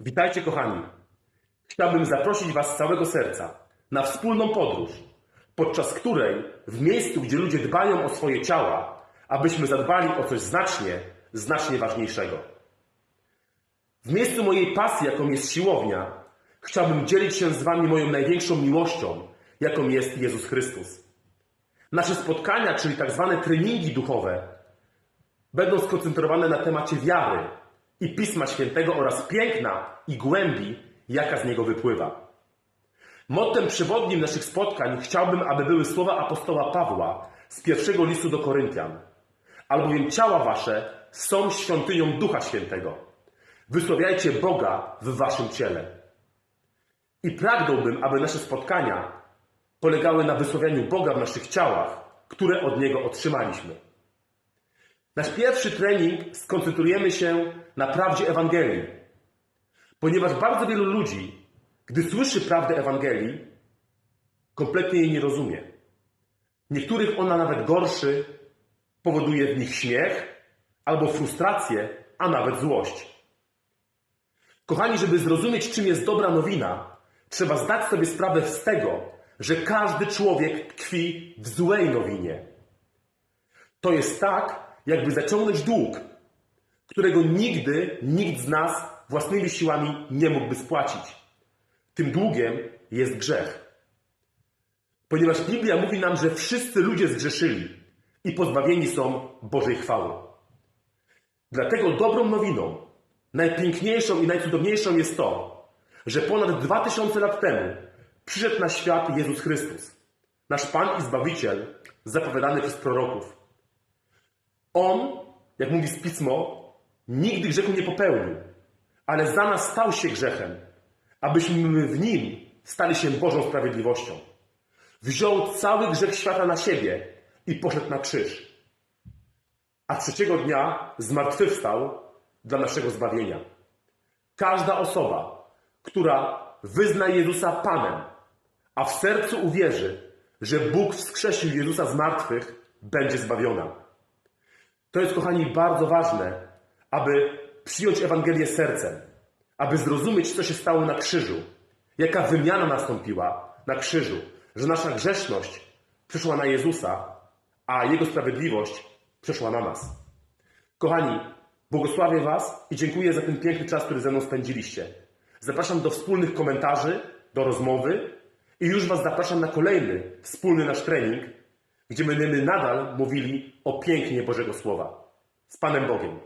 Witajcie, kochani. Chciałbym zaprosić Was z całego serca na wspólną podróż, podczas której w miejscu, gdzie ludzie dbają o swoje ciała, abyśmy zadbali o coś znacznie, znacznie ważniejszego. W miejscu mojej pasji, jaką jest siłownia, chciałbym dzielić się z Wami moją największą miłością, jaką jest Jezus Chrystus. Nasze spotkania, czyli tak zwane treningi duchowe, będą skoncentrowane na temacie wiary i Pisma Świętego oraz piękna i głębi, jaka z niego wypływa. Mottem przewodnim naszych spotkań chciałbym, aby były słowa apostoła Pawła z pierwszego listu do Koryntian. Albowiem ciała wasze są świątynią Ducha Świętego. Wysławiajcie Boga w waszym ciele. I pragnąłbym, aby nasze spotkania polegały na wysławianiu Boga w naszych ciałach, które od Niego otrzymaliśmy. Nasz pierwszy trening skoncentrujemy się na prawdzie Ewangelii, ponieważ bardzo wielu ludzi, gdy słyszy prawdę Ewangelii, kompletnie jej nie rozumie. Niektórych ona nawet gorszy, powoduje w nich śmiech albo frustrację, a nawet złość. Kochani, żeby zrozumieć, czym jest dobra nowina, trzeba zdać sobie sprawę z tego, że każdy człowiek tkwi w złej nowinie. To jest tak, jakby zaciągnąć dług, którego nigdy nikt z nas własnymi siłami nie mógłby spłacić. Tym długiem jest grzech. Ponieważ Biblia mówi nam, że wszyscy ludzie zgrzeszyli i pozbawieni są Bożej chwały. Dlatego dobrą nowiną, najpiękniejszą i najcudowniejszą jest to, że ponad dwa tysiące lat temu przyszedł na świat Jezus Chrystus, nasz Pan i Zbawiciel, zapowiadany przez proroków. On, jak mówi z Pismo, nigdy grzechu nie popełnił, ale za nas stał się grzechem, abyśmy w nim stali się Bożą sprawiedliwością. Wziął cały grzech świata na siebie i poszedł na krzyż. A trzeciego dnia zmartwychwstał dla naszego zbawienia. Każda osoba, która wyzna Jezusa Panem, a w sercu uwierzy, że Bóg wskrzesił Jezusa z martwych, będzie zbawiona. To jest, kochani, bardzo ważne, aby przyjąć Ewangelię sercem, aby zrozumieć, co się stało na krzyżu, jaka wymiana nastąpiła na krzyżu, że nasza grzeszność przyszła na Jezusa, a Jego sprawiedliwość przeszła na nas. Kochani, błogosławię Was i dziękuję za ten piękny czas, który ze mną spędziliście. Zapraszam do wspólnych komentarzy, do rozmowy i już Was zapraszam na kolejny wspólny nasz trening, gdzie będziemy nadal mówili o pięknie Bożego Słowa. Z Panem Bogiem.